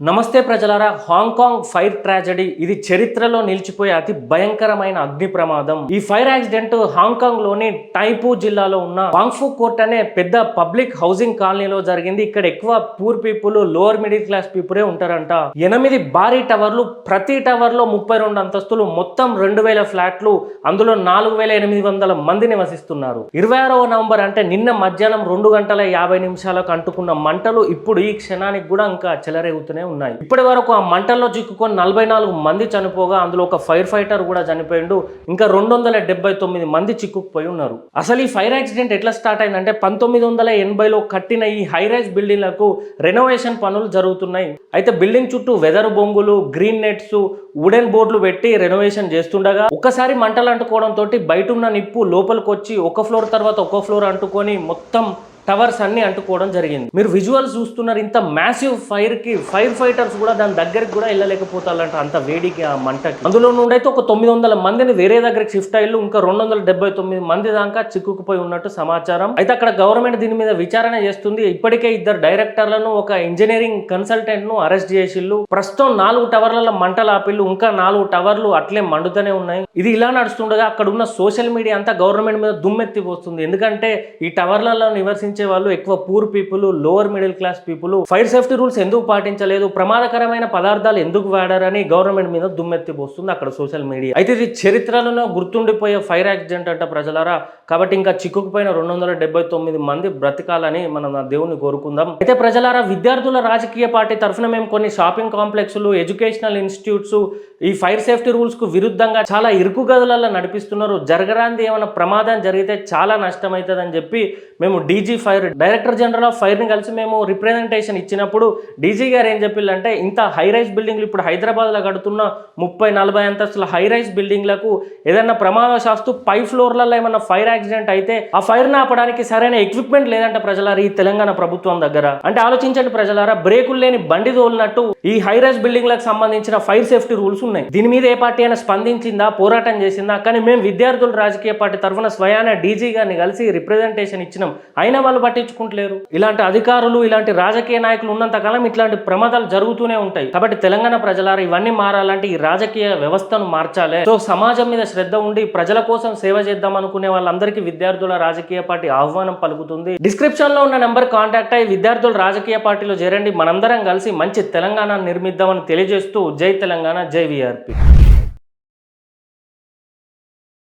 నమస్తే ప్రజలారా Hong Kong fire tragedy. ఇది చరిత్రలో నిలిచిపోయే అతి భయంకరమైన అగ్ని ప్రమాదం. ఈ ఫైర్ యాక్సిడెంట్ హాంకాంగ్లోని టైపూ జిల్లాలో ఉన్న వాంగ్ఫు కోర్ట్ అనే పెద్ద పబ్లిక్ హౌసింగ్ కాలనీలో జరిగింది. ఇక్కడ ఎక్కువ poor people lower middle class పీపులే ఉంటారంట. ఎనిమిది భారీ టవర్లు ప్రతి టవర్లో ముప్పై రెండు అంతస్తులు మొత్తం రెండు వేల ఫ్లాట్లు అందులో నాలుగు వేల ఎనిమిది వందల మంది నివసిస్తున్నారు. ఇరవై ఆరవ నవంబర్ అంటే నిన్న మధ్యాహ్నం రెండు గంటల యాభై నిమిషాలకు అంటుకున్న మంటలు ఇప్పుడు ఈ క్షణానికి కూడా ఇంకా చెలరేగుతున్నాయి ఉన్నాయి. ఇప్పటి వరకు ఆ మంటల్లో చిక్కుకొని నలభై నాలుగు మంది చనిపోగా అందులో ఒక ఫైర్ ఫైటర్ కూడా చనిపోయిండు. ఇంకా రెండు వందల డెబ్బై తొమ్మిది మంది చిక్కుకుపోయి ఉన్నారు. అసలు ఈ ఫైర్ యాక్సిడెంట్ ఎట్లా స్టార్ట్ అయిందంటే పంతొమ్మిది వందల ఎనభైలో కట్టిన ఈ హైరైజ్ బిల్డింగ్లకు రెనోవేషన్ పనులు జరుగుతున్నాయి. అయితే బిల్డింగ్ చుట్టూ వెదర్ బొంగులు గ్రీన్ నెట్స్ వుడెన్ బోర్డులు పెట్టి రెనోవేషన్ చేస్తుండగా ఒక్కసారి మంటలు అంటుకోవడంతో బయట ఉన్న నిప్పు లోపలికి వచ్చి ఒక ఫ్లోర్ తర్వాత ఒక ఫ్లోర్ అంటుకొని మొత్తం టవర్స్ అన్ని అంటుకోవడం జరిగింది. మీరు విజువల్స్ చూస్తున్నారు ఇంత మ్యాసివ్ ఫైర్కి ఫైర్ ఫైటర్స్ కూడా దాని దగ్గరికి కూడా వెళ్ళలేకపోతారంట అంత వేడికి ఆ మంటకి. అందులో నుండైతే ఒక తొమ్మిది వందల మందిని వేరే దగ్గరికి షిఫ్ట్ అయ్యి ఇంకా రెండు వందల డెబ్బై తొమ్మిది మంది దాకా చిక్కుకుపోయి ఉన్నట్టు సమాచారం. అయితే అక్కడ గవర్నమెంట్ దీని మీద విచారణ చేస్తుంది. ఇప్పటికే ఇద్దరు డైరెక్టర్లను ఒక ఇంజనీరింగ్ కన్సల్టెంట్ను అరెస్ట్ చేసిళ్ళు. ప్రస్తుతం నాలుగు టవర్ల మంటలు ఆపిల్లు ఇంకా నాలుగు టవర్లు అట్లే మండుతూనే ఉన్నాయి. ఇది ఇలా నడుస్తుండగా అక్కడ ఉన్న సోషల్ మీడియా అంతా గవర్నమెంట్ మీద దుమ్మెత్తి పోస్తుంది. ఎందుకంటే ఈ టవర్లలో నివసించే వాళ్ళు ఎక్కువ poor people lower middle class people fire safety rules ఎందుకు పాటించలేదు? ప్రమాదకరమైన పదార్థాలు ఎందుకు వాడారని గవర్నమెంట్ మీద దుమ్మెత్తి పోస్తుంది అక్కడ సోషల్ మీడియా అయితే ఇది చరిత్రలో గుర్తుండిపోయే ఫైర్ యాక్సిడెంట్ అంట ప్రజలారా. కాబట్టి ఇంకా చిక్కుకుపోయిన రెండు వందల డెబ్బై తొమ్మిది మంది బ్రతకాలని మనం దేవుని కోరుకుందాం. అయితే ప్రజలారా విద్యార్థుల రాజకీయ పార్టీ తరఫున మేము కొన్ని షాపింగ్ కాంప్లెక్స్లు ఎడ్యుకేషనల్ ఇన్స్టిట్యూట్స్ ఈ ఫైర్ సేఫ్టీ రూల్స్కు విరుద్ధంగా చాలా ఇరుకు గదులలో నడిపిస్తున్నారు. జరగరాంది ఏమైనా ప్రమాదం జరిగితే చాలా నష్టమవుతుందని చెప్పి మేము DG fire director general of ఫైర్ని కలిసి మేము రిప్రజెంటేషన్ ఇచ్చినప్పుడు డీజీ గారు ఏం చెప్పిందంటే ఇంత హై రైజ్ బిల్డింగ్లు ఇప్పుడు హైదరాబాద్లో కడుతున్న ముప్పై నలభై అంతస్తుల హై రైజ్ బిల్డింగ్లకు ఏదైనా ప్రమాదశాస్తు పై ఫ్లోర్లలో ఏమైనా ఫైర్ యాక్సిడెంట్ అయితే ఆ ఫైర్ ఆపడానికి సరైన ఎక్విప్మెంట్ లేదంట ప్రజలారా ఈ తెలంగాణ ప్రభుత్వం దగ్గర. అంటే ఆలోచించండి ప్రజలారా బ్రేకులు లేని బండి తోలినట్టు ఈ హై రైజ్ బిల్డింగ్లకు సంబంధించిన ఫైర్ సేఫ్టీ రూల్స్ ఉన్నాయి. దీని మీద ఏ పార్టీ అయినా స్పందించిందా పోరాటం చేసిందా? కానీ మేము విద్యార్థులు రాజకీయ పార్టీ తరఫున స్వయాన డీజీ గారిని కలిసి రిప్రజెంటేషన్ ఇచ్చినాం. అయిన వాళ్ళ పట్టించుకుంటలేరు. ఇలాంటి అధికారులు ఇలాంటి రాజకీయ నాయకులు ఉన్నంతకాలం ఇట్లాంటి ప్రమాదాలు జరుగుతూనే ఉంటాయి. కాబట్టి తెలంగాణ ప్రజలారా ఇవన్నీ మారాలంటే ఈ రాజకీయ వ్యవస్థను మార్చాలి. సో సమాజం మీద శ్రద్ధ ఉండి ప్రజల కోసం సేవ చేద్దాం అనుకునే వాళ్ళందరికీ విద్యార్థుల రాజకీయ పార్టీ ఆహ్వానం పలుకుతుంది. డిస్క్రిప్షన్లో ఉన్న నెంబర్ కాంటాక్ట్ అయ్యి విద్యార్థుల రాజకీయ పార్టీలో చేరండి. మనందరం కలిసి మంచి తెలంగాణ నిర్మిద్దామని తెలియజేస్తూ జై తెలంగాణ జై విఆర్పి.